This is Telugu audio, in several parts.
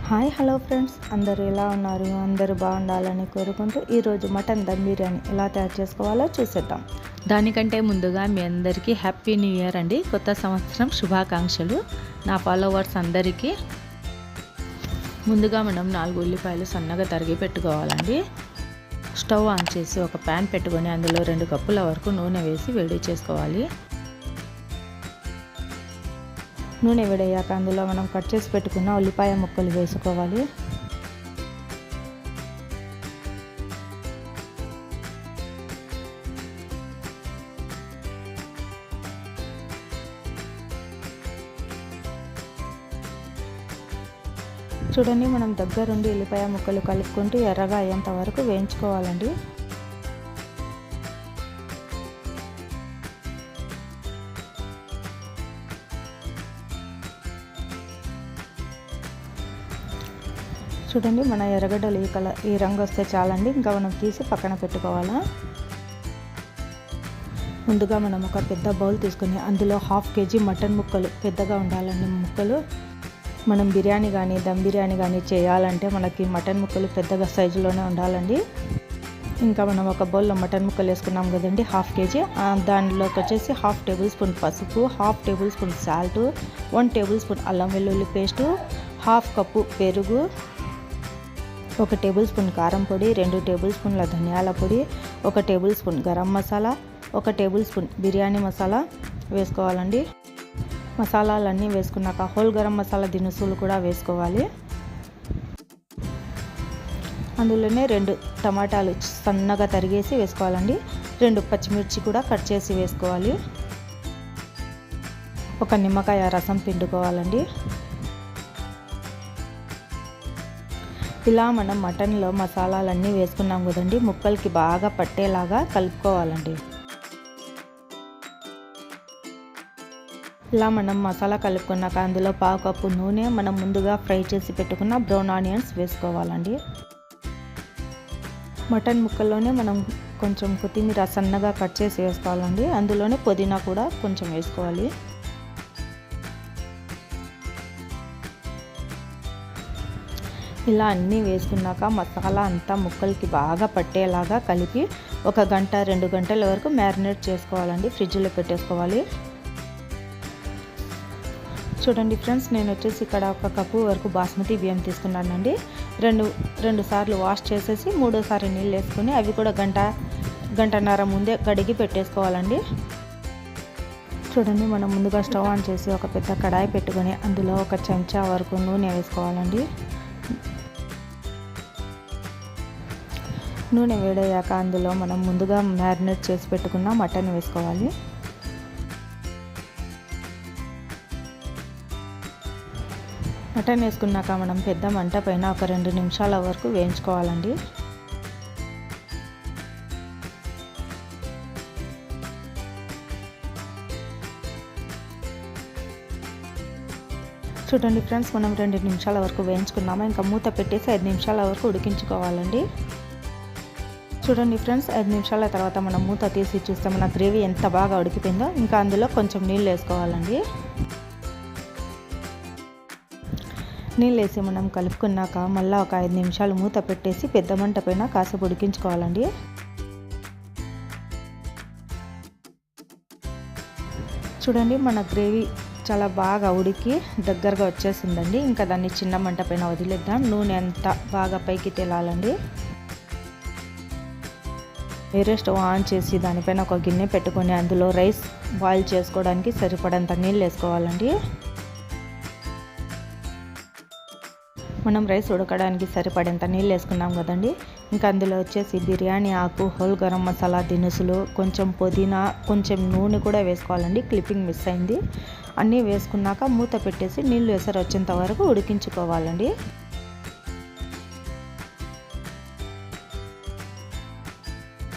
Hi hello friends. అందరూ ఎలా ఉన్నారు? అందరూ బాగుండాలని కోరుకుంటూ ఈరోజు మటన్ దమ్ బిర్యానీ ఎలా తయారు చేసుకోవాలో చూసేద్దాం. దానికంటే ముందుగా మీ అందరికీ హ్యాపీ న్యూ ఇయర్ అండి. కొత్త సంవత్సరం శుభాకాంక్షలు. నా ఫాలోవర్స్ అందరికీ. ముందుగా మనం నాలుగు ఉల్లిపాయలు సన్నగా తరిగి పెట్టుకోవాలండి. స్టవ్ ఆన్ చేసి ఒక ప్యాన్ పెట్టుకొని అందులో రెండు కప్పుల వరకు నూనె వేసి వేడి చేసుకోవాలి. నూనె వేడయ్యాక అందులో మనం కట్ చేసి పెట్టుకున్న ఉల్లిపాయ ముక్కలు వేసుకోవాలి. చూడండి మనం దగ్గరుండి ఉల్లిపాయ ముక్కలు కలుపుకుంటూ ఎర్రగా అయ్యేంత వరకు వేయించుకోవాలండి. చూడండి మన ఎర్రగడ్డలు ఈ కలర్ ఈ రంగు వస్తే చాలండి. ఇంకా మనం తీసి పక్కన పెట్టుకోవాలా? ముందుగా మనం ఒక పెద్ద బౌల్ తీసుకొని అందులో హాఫ్ కేజీ మటన్ ముక్కలు పెద్దగా ఉండాలండి ముక్కలు. మనం బిర్యానీ కానీ దమ్ బిర్యానీ కానీ చేయాలంటే మనకి మటన్ ముక్కలు పెద్దగా సైజులోనే ఉండాలండి. ఇంకా మనం ఒక బౌల్లో మటన్ ముక్కలు వేసుకున్నాం కదండి హాఫ్ కేజీ. దానిలోకి వచ్చేసి హాఫ్ టేబుల్ స్పూన్ పసుపు half tablespoon salt one tablespoon అల్లం వెల్లుల్లి పేస్టు హాఫ్ కప్పు పెరుగు ఒక టేబుల్ స్పూన్ కారం పొడి రెండు టేబుల్ స్పూన్ల ధనియాల పొడి ఒక టేబుల్ స్పూన్ గరం మసాలా ఒక టేబుల్ స్పూన్ బిర్యానీ మసాలా వేసుకోవాలండి. మసాలాలన్నీ వేసుకున్నాక హోల్ గరం మసాలా దినుసులు కూడా వేసుకోవాలి. అందులోనే రెండు టమాటాలు సన్నగా తరిగేసి వేసుకోవాలండి. రెండు పచ్చిమిర్చి కూడా కట్ చేసి వేసుకోవాలి. ఒక నిమ్మకాయ రసం పిండుకోవాలండి. ఇలా మనం మటన్లో మసాలాలన్నీ వేసుకున్నాం కదండి ముక్కలకి బాగా పట్టేలాగా కలుపుకోవాలండి. ఇలా మనం మసాలా కలుపుకున్నాక అందులో పావు కప్పు నూనె మనం ముందుగా ఫ్రై చేసి పెట్టుకున్న బ్రౌన్ ఆనియన్స్ వేసుకోవాలండి. మటన్ ముక్కల్లోనే మనం కొంచెం కొత్తిమీర సన్నగా కట్ చేసి వేసుకోవాలండి అందులోనే పుదీనా కూడా కొంచెం వేసుకోవాలి. ఇలా అన్నీ వేసుకున్నాక మసాలా అంతా ముక్కలకి బాగా పట్టేలాగా కలిపి ఒక గంట రెండు గంటల వరకు మ్యారినేట్ చేసుకోవాలండి. ఫ్రిడ్జ్లో పెట్టేసుకోవాలి. చూడండి ఫ్రెండ్స్ నేను వచ్చేసి ఇక్కడ ఒక కప్పు వరకు బాస్మతి బియ్యం తీసుకున్నానండి. రెండు రెండు సార్లు వాష్ చేసేసి మూడోసారి నీళ్ళు వేసుకొని అవి కూడా గంట గంటన్నర ముందే కడిగి పెట్టేసుకోవాలండి. చూడండి మనం ముందుగా స్టవ్ ఆన్ చేసి ఒక పెద్ద కడాయి పెట్టుకొని అందులో ఒక చెంచా వరకు నూనె వేసుకోవాలండి. నూనె వేడయ్యాక అందులో మనం ముందుగా మ్యారినేట్ చేసి పెట్టుకున్న మటన్ వేసుకోవాలి. మటన్ వేసుకున్నాక మనం పెద్ద మంట పైన ఒక రెండు నిమిషాల వరకు వేయించుకోవాలండి. చూడండి ఫ్రెండ్స్ మనం రెండు నిమిషాల వరకు వేయించుకున్నాము? ఇంకా మూత పెట్టేసి ఐదు నిమిషాల వరకు ఉడికించుకోవాలండి. చూడండి ఫ్రెండ్స్ ఐదు నిమిషాల తర్వాత మనం మూత తీసి చూస్తే మన గ్రేవీ ఎంత బాగా ఉడికిపోయిందో ఇంకా అందులో కొంచెం నీళ్ళు వేసుకోవాలండి. నీళ్ళు వేసి మనం కలుపుకున్నాక మళ్ళీ ఒక ఐదు నిమిషాలు మూత పెట్టేసి పెద్ద మంట పైన కాసేపు ఉడికించుకోవాలండి. చూడండి మన గ్రేవీ చాలా బాగా ఉడికి దగ్గరగా వచ్చేసిందండి. ఇంకా దాన్ని చిన్న మంట పైన వదిలేద్దాం. నూనె అంతా బాగా పైకి తేలాలండి. వేరే స్టవ్ ఆన్ చేసి దానిపైన ఒక గిన్నె పెట్టుకొని అందులో రైస్ బాయిల్ చేసుకోవడానికి సరిపడంత నీళ్ళు వేసుకోవాలండి. మనం రైస్ ఉడకడానికి సరిపడేంత నీళ్ళు వేసుకున్నాం కదండి. ఇంకా అందులో వచ్చేసి బిర్యానీ ఆకు హోల్ గరం మసాలా దినుసులు కొంచెం పుదీనా కొంచెం నూనె కూడా వేసుకోవాలండి. క్లిప్పింగ్ మిస్ అయింది. అన్నీ వేసుకున్నాక మూత పెట్టేసి నీళ్ళు ఎసరు వచ్చేంత వరకు ఉడికించుకోవాలండి.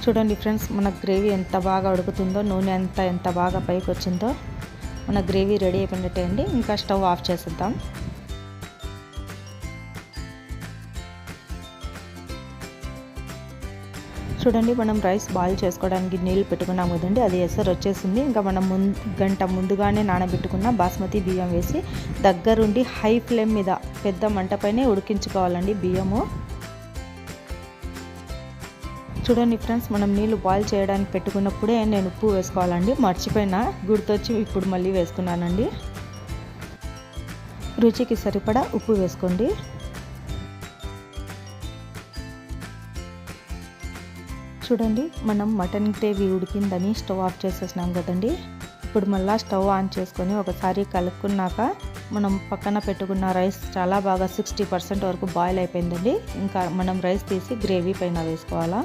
చూడండి ఫ్రెండ్స్ మన గ్రేవీ ఎంత బాగా ఉడుకుతుందో నూనె ఎంత ఎంత బాగా పైకి వచ్చిందో మన గ్రేవీ రెడీ అయిపోయినట్టే అండి ఇంకా స్టవ్ ఆఫ్ చేసేద్దాం. చూడండి మనం రైస్ బాయిల్ చేసుకోవడానికి నీళ్ళు పెట్టుకున్నాం కదండి అది ఎసరు వచ్చేసింది. ఇంకా మనం ముందు గంట ముందుగానే నానబెట్టుకున్న బాస్మతి బియ్యం వేసి దగ్గరుండి హై ఫ్లేమ్ మీద పెద్ద మంటపైనే ఉడికించుకోవాలండి బియ్యము. చూడండి ఫ్రెండ్స్ మనం నీళ్ళు బాయిల్ చేయడానికి పెట్టుకున్నప్పుడే నేను ఉప్పు వేసుకోవాలండి. మర్చిపోయినా గుర్తొచ్చి ఇప్పుడు మళ్ళీ వేసుకున్నానండి. రుచికి సరిపడా ఉప్పు వేసుకోండి. చూడండి మనం మటన్ గ్రేవీ ఉడికిందని స్టవ్ ఆఫ్ చేసేసినాం కదండి. ఇప్పుడు మళ్ళీ స్టవ్ ఆన్ చేసుకొని ఒకసారి కలుపుకున్నాక మనం పక్కన పెట్టుకున్న రైస్ చాలా బాగా సిక్స్టీ పర్సెంట్ వరకు బాయిల్ అయిపోయిందండి. ఇంకా మనం రైస్ తీసి గ్రేవీ పైన వేసుకోవాలా?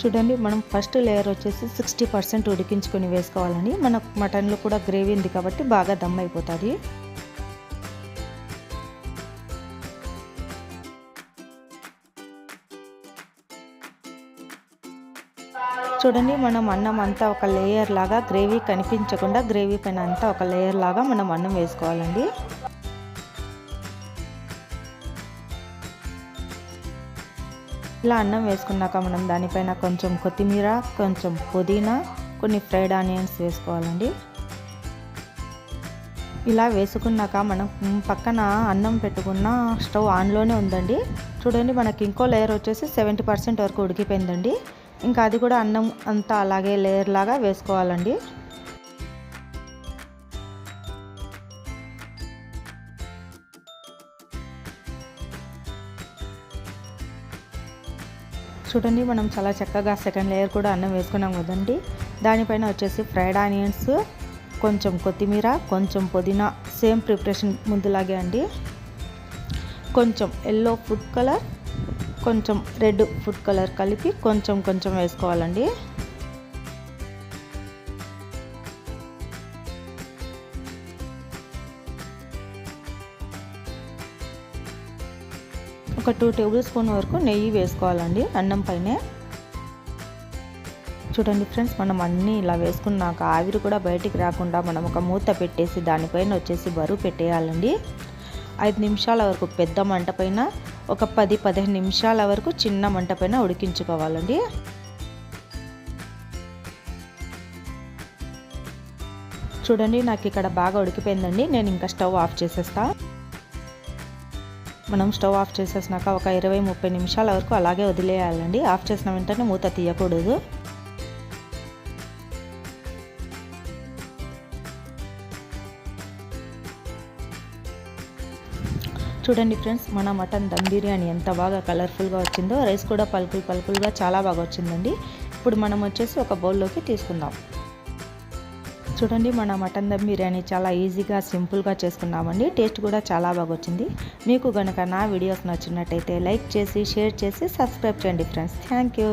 చూడండి మనం ఫస్ట్ లేయర్ వచ్చేసి సిక్స్టీ పర్సెంట్ ఉడికించుకొని వేసుకోవాలని మన మటన్లో కూడా గ్రేవీ ఉంది కాబట్టి బాగా దమ్ అయిపోతుంది. చూడండి మనం అన్నం అంతా ఒక లేయర్ లాగా గ్రేవీ కనిపించకుండా గ్రేవీ పైన అంతా ఒక లేయర్ లాగా మనం అన్నం వేసుకోవాలండి. ఇలా అన్నం వేసుకున్నాక మనం దానిపైన కొంచెం కొత్తిమీర కొంచెం పుదీనా కొన్ని ఫ్రైడ్ ఆనియన్స్ వేసుకోవాలండి. ఇలా వేసుకున్నాక మనం పక్కన అన్నం పెట్టుకున్న స్టవ్ ఆన్లోనే ఉందండి. చూడండి మనకి ఇంకో లేయర్ వచ్చేసి సెవెంటీ పర్సెంట్ వరకు ఉడికిపోయిందండి. ఇంకా అది కూడా అన్నం అంతా అలాగే లేయర్ లాగా వేసుకోవాలండి. చూడండి మనం చాలా చక్కగా సెకండ్ లేయర్ కూడా అన్నం వేసుకున్నాం కదండి. దానిపైన వచ్చేసి ఫ్రైడ్ ఆనియన్స్ కొంచెం కొత్తిమీర కొంచెం పుదీనా సేమ్ ప్రిపరేషన్ ముందులాగే అండి. కొంచెం ఎల్లో ఫుడ్ కలర్ కొంచెం రెడ్ ఫుడ్ కలర్ కలిపి కొంచెం కొంచెం వేసుకోవాలండి. ఒక టూ టేబుల్ స్పూన్ వరకు నెయ్యి వేసుకోవాలండి అన్నం పైనే. చూడండి ఫ్రెండ్స్ మనం అన్నీ ఇలా వేసుకున్నాక ఆవిరి కూడా బయటికి రాకుండా మనం ఒక మూత పెట్టేసి దానిపైన వచ్చేసి బరువు పెట్టేయాలండి. ఐదు నిమిషాల వరకు పెద్ద మంట పైన ఒక పది పదిహేను నిమిషాల వరకు చిన్న మంట పైన ఉడికించుకోవాలండి. చూడండి నాకు ఇక్కడ బాగా ఉడికిపోయిందండి నేను ఇంకా స్టవ్ ఆఫ్ చేసేస్తా. మనం స్టవ్ ఆఫ్ చేసేసినాక ఒక ఇరవై ముప్పై నిమిషాల వరకు అలాగే వదిలేయాలండి. ఆఫ్ చేసిన వెంటనే మూత తీయకూడదు. చూడండి ఫ్రెండ్స్ మన మటన్ దమ్ బిర్యానీ ఎంత బాగా కలర్ఫుల్గా వచ్చిందో రైస్ కూడా పలుకులు పలుకులుగా చాలా బాగా వచ్చిందండి. ఇప్పుడు మనం వచ్చేసి ఒక బౌల్లోకి తీసుకుందాం. చూడండి మన మటన్ దమ్ బిర్యానీ చాలా ఈజీగా సింపుల్గా చేసుకున్నామండి. టేస్ట్ కూడా చాలా బాగా వచ్చింది మీకు కనుక నా వీడియోస్ నచ్చినట్టయితే లైక్ చేసి షేర్ చేసి సబ్స్క్రైబ్ చేయండి ఫ్రెండ్స్. Thank you.